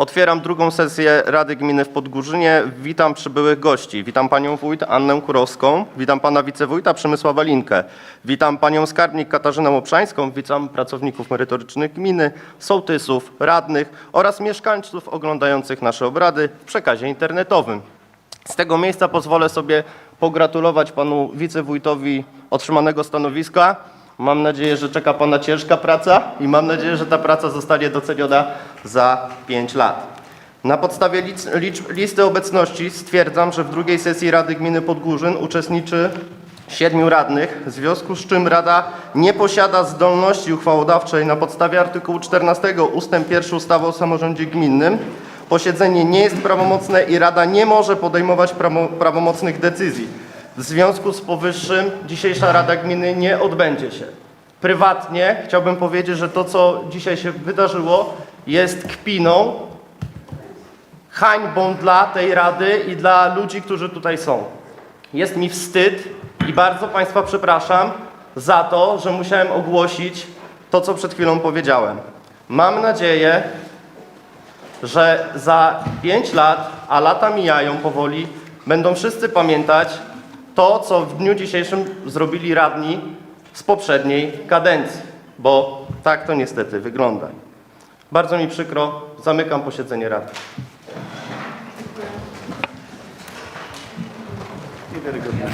Otwieram drugą sesję Rady Gminy w Podgórzynie. Witam przybyłych gości. Witam panią wójt Annę Kurowską, witam pana wicewójta Przemysława Linkę, witam panią skarbnik Katarzynę Obszańską, witam pracowników merytorycznych gminy, sołtysów, radnych oraz mieszkańców oglądających nasze obrady w przekazie internetowym. Z tego miejsca pozwolę sobie pogratulować panu wicewójtowi otrzymanego stanowiska. Mam nadzieję, że czeka pana ciężka praca i mam nadzieję, że ta praca zostanie doceniona za 5 lat. Na podstawie listy obecności stwierdzam, że w drugiej sesji Rady Gminy Podgórzyn uczestniczy siedmiu radnych, w związku z czym Rada nie posiada zdolności uchwałodawczej na podstawie artykułu 14 ust. 1 ustawy o samorządzie gminnym. Posiedzenie nie jest prawomocne i Rada nie może podejmować prawo- prawomocnych decyzji. W związku z powyższym dzisiejsza Rada Gminy nie odbędzie się. Prywatnie chciałbym powiedzieć, że to, co dzisiaj się wydarzyło, jest kpiną, hańbą dla tej Rady i dla ludzi, którzy tutaj są. Jest mi wstyd i bardzo Państwa przepraszam za to, że musiałem ogłosić to, co przed chwilą powiedziałem. Mam nadzieję, że za 5 lat, a lata mijają powoli, będą wszyscy pamiętać to, co w dniu dzisiejszym zrobili radni z poprzedniej kadencji, bo tak to niestety wygląda. Bardzo mi przykro, zamykam posiedzenie Rady. Niewiarygodne.